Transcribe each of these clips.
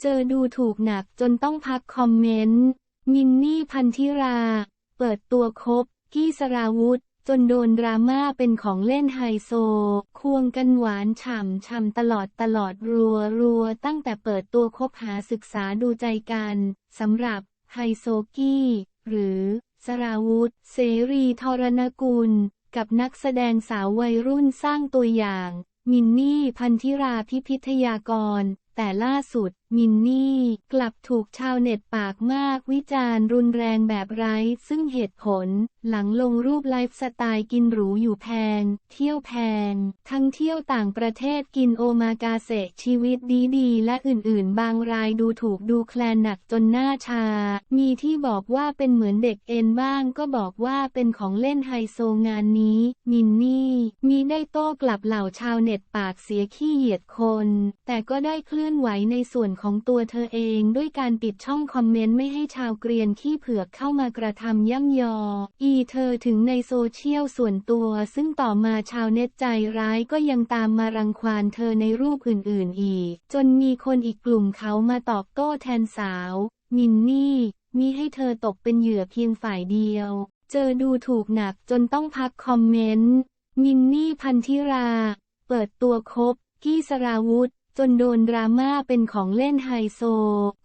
เจอดูถูกหนักจนต้องพักคอมเมนต์ มินนี่พันธิรา เปิดตัวคบกี้สราวุธ จนโดนดราม่าเป็นของเล่นไฮโซ ควงกันหวานฉ่ำช่ำตลอดตลอดรัวรัวตั้งแต่เปิดตัวคบหาศึกษาดูใจกันสำหรับไฮโซกี้ หรือสราวุธ เสรีธรณกุล กับนักแสดงสาววัยรุ่นสร้างตัวอย่าง มินนี่พันธิราพิพิทยากร แต่ล่าสุดมินนี่ กลับถูกชาวเน็ตปากมากวิจารณ์รุนแรงแบบไร้ซึ่งเหตุผล หลังลงรูปไลฟ์สไตล์กินหรูอยู่แพง เที่ยวแพง ทั้งเที่ยวต่างประเทศกินโอมากาเสะชีวิตดีๆ และอื่นๆ บางรายดูถูกดูแคลนหนักจนหน้าชา มีที่บอกว่าเป็นเหมือนเด็กเอ็นบ้างก็บอกว่าเป็นของเล่นไฮโซงานนี้ มินนี่มีได้โต้กลับเหล่าชาวเน็ตปากเสียขี้เหยียดคน แต่ก็ได้เคลื่อนไหวในส่วนของตัวเธอเองด้วยการปิดช่องคอมเมนต์ไม่ให้ชาวเกรียนขี้เผือกเข้ามากระทำย่ำยอ อีเธอถึงในโซเชียลส่วนตัว ซึ่งต่อมาชาวเน็ตใจร้ายก็ยังตามมารังควานเธอในรูปอื่นๆอีก จนมีคนอีกกลุ่มเขามาตอบโต้แทนสาว มินนี่ มีให้เธอตกเป็นเหยื่อเพียงฝ่ายเดียว เจอดูถูกหนักจนต้องพักคอมเมนต์ มินนี่พันธิรา เปิดตัวคบ กี้สราวุธ จนโดนดราม่าเป็นของเล่นไฮโซ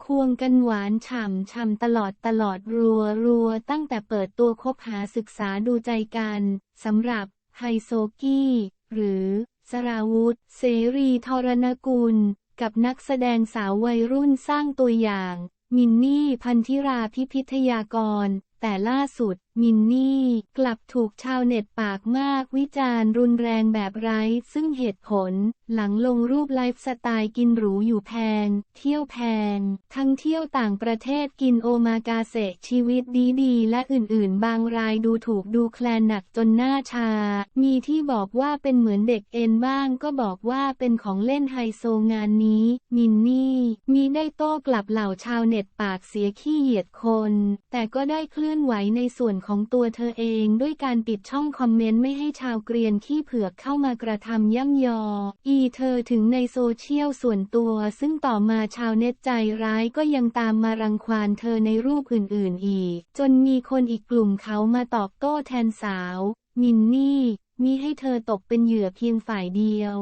ควงกันหวานฉ่ำช่ำตลอดตลอดรัวรัวตั้งแต่เปิดตัวคบหาศึกษาดูใจกันสำหรับไฮโซกี้ หรือสราวุธ เสรีธรณกุล กับนักแสดงสาววัยรุ่นสร้างตัวอย่าง มินนี่พันธิราพิพิทยากร แต่ล่าสุด มินนี่กลับถูกชาวเน็ตปากมากวิจารณ์รุนแรงแบบไร้ซึ่งเหตุผล หลังลงรูปไลฟ์สไตล์กินหรูอยู่แพง เที่ยวแพง ทั้งเที่ยวต่างประเทศกินโอมากาเสะชีวิตดีๆ และอื่นๆ บางรายดูถูกดูแคลนหนักจนหน้าชา มีที่บอกว่าเป็นเหมือนเด็กเอ็นบ้างก็บอกว่าเป็นของเล่นไฮโซงานนี้ มินนี่ มีได้โต้กลับเหล่าชาวเน็ตปากเสียขี้เหยียดคน แต่ก็ได้เคลือลื่อนไหวในส่วนของตัวเธอเองด้วยการปิดช่องคอมเมนต์ไม่ให้ชาวเกรียนขี้เผือกเข้ามากระทำย่ำยอ อีเธอถึงในโซเชียลส่วนตัว ซึ่งต่อมาชาวเน็ตใจร้ายก็ยังตามมารังควานเธอในรูปอื่นๆอีก จนมีคนอีกกลุ่มเขามาตอบโต้แทนสาว มินนี่มีให้เธอตกเป็นเหยื่อเพียงฝ่ายเดียว